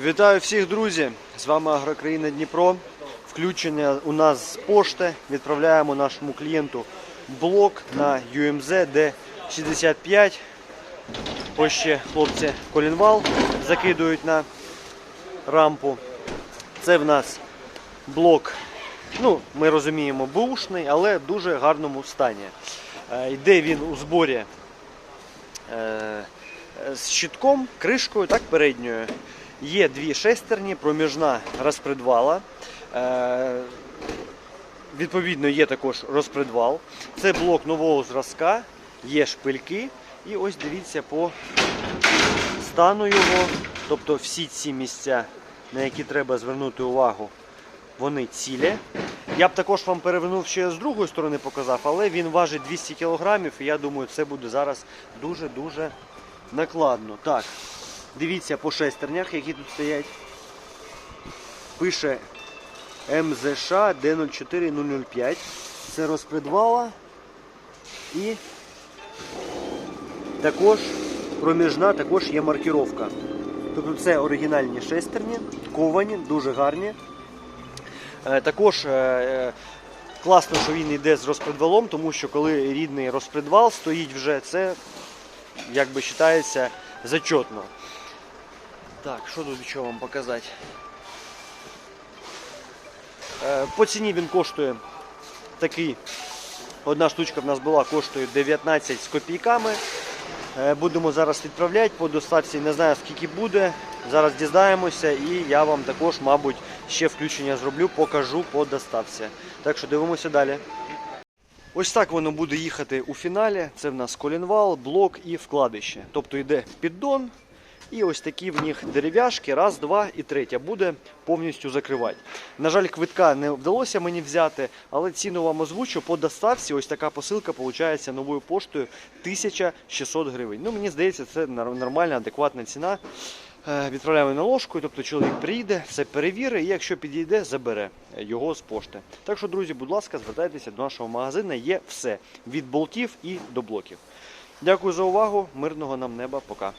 Вітаю всіх, друзі! З вами Агрокраїна Дніпро. Включення у нас з пошти. Відправляємо нашому клієнту блок на UMZ D65. Ось ще хлопці колінвал закидують на рампу. Це в нас блок, ну, ми розуміємо, бушний, але в дуже гарному стані. Е, Йде він у зборі е, з щитком, кришкою, так передньою. Є дві шестерні, проміжна розпредвала. Е, Відповідно, є також розпредвал. Це блок нового зразка, є шпильки. І ось дивіться по стану його. Тобто всі ці місця, на які треба звернути увагу, вони цілі. Я б також вам перевернув ще з другої сторони показав, але він важить 200 кг, і я думаю, це буде зараз дуже-дуже накладно. Так, дивіться по шестернях, які тут стоять. Пише МЗШ D04005. Це розпредвала. І також проміжна також є маркіровка. Тобто це оригінальні шестерні, ковані, дуже гарні. Е, Також е, е, класно, що він йде з розпредвалом, тому що коли рідний розпредвал стоїть вже, це якби вважається зачетно. Так, що тут ще вам показати? Е, По ціні він коштує такий. Одна штучка в нас була, коштує 19 з копійками. Е, Будемо зараз відправляти по доставці. Не знаю скільки буде. Зараз дізнаємося і я вам також, мабуть, ще включення зроблю, покажу по доставці. Так що дивимося далі. Ось так воно буде їхати у фіналі. Це в нас колінвал, блок і вкладище. Тобто йде піддон, і ось такі в них дерев'яшки, раз, два і третя буде повністю закривати. На жаль, квитка не вдалося мені взяти, але ціну вам озвучу по доставці. Ось така посилка виходить новою поштою 1600 гривень. Ну мені здається, це нормальна, адекватна ціна. Е, Відправляємо на ложку, тобто чоловік приїде, все перевірить, і якщо підійде, забере його з пошти. Так що, друзі, будь ласка, звертайтеся до нашого магазину. Є все від болтів і до блоків. Дякую за увагу. Мирного нам неба. Пока.